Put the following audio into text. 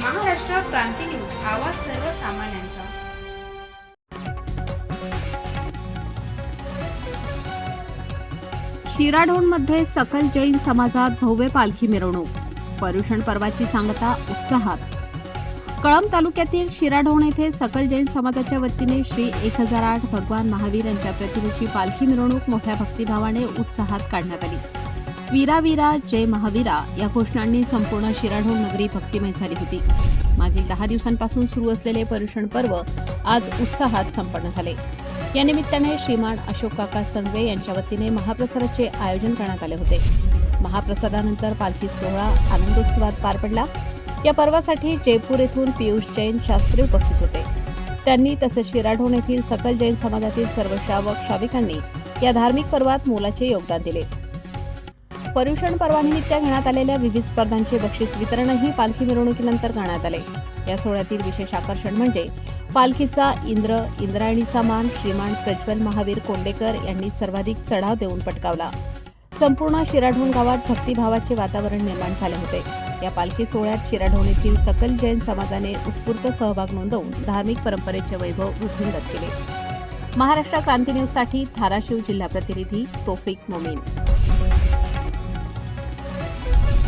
क्रांती news आवाज सर्वसामान्यांचा. शिराढोणमध्ये सकल जैन समाजात भव्य पालखी मिरवणूक पर्युषण पर्वाची सांगता उत्साहात. कळंब तालुक्यातील शिराढोण येथे सकल जैन समाजाच्या वतीने श्री एक हजार आठ भगवान महावीर यांच्या प्रतिमेची पालखी मिरवणूक मोठ्या भक्तिभावाने उत्साहात काढण्यात आली. वीरा वीरा जय महावीरा या घोषणांनी संपूर्ण शिराढोण नगरी भक्तिमय झाली होती. मागील दहा दिवसांपासून सुरू असलेले पर्युषण पर्व आज उत्साहात संपन्न झाले. या निमित्ताने श्रीमान अशोक काका संघवे यांच्या वतीने महाप्रसादाचे आयोजन करण्यात आले होते. महाप्रसादानंतर पालखी सोहळा आनंदोत्सवात पार पडला. या पर्वासाठी जयपूर येथून पियुष जैन शास्त्री उपस्थित होते. त्यांनी तसेच शिराढोण येथील सकल जैन समाजातील सर्व श्रावक श्राविकांनी या धार्मिक पर्वात मोलाचे योगदान दिले. पर्युषण पर्वानिमित्त घेण्यात आलेल्या विविध स्पर्धांचे बक्षीस वितरणही पालखी मिरवणुकीनंतर करण्यात आले. या सोहळ्यातील विशेष आकर्षण म्हणजे पालखीचा इंद्र इंद्रायणीचा मान श्रीमान प्रज्वल महावीर कोंडेकर यांनी सर्वाधिक चढाव देऊन पटकावला. संपूर्ण शिराढोण गावात भक्तिभावाचे वातावरण निर्माण झाले होते. या पालखी सोहळ्यात शिराढोण येथील सकल जैन समाजाने उत्स्फूर्त सहभाग नोंदवून धार्मिक परंपरेचे वैभव वृद्धिंगत केले महाराष्ट्र क्रांती न्यूजसाठी धाराशिव जिल्हा प्रतिनिधी तोफिक मोमीन.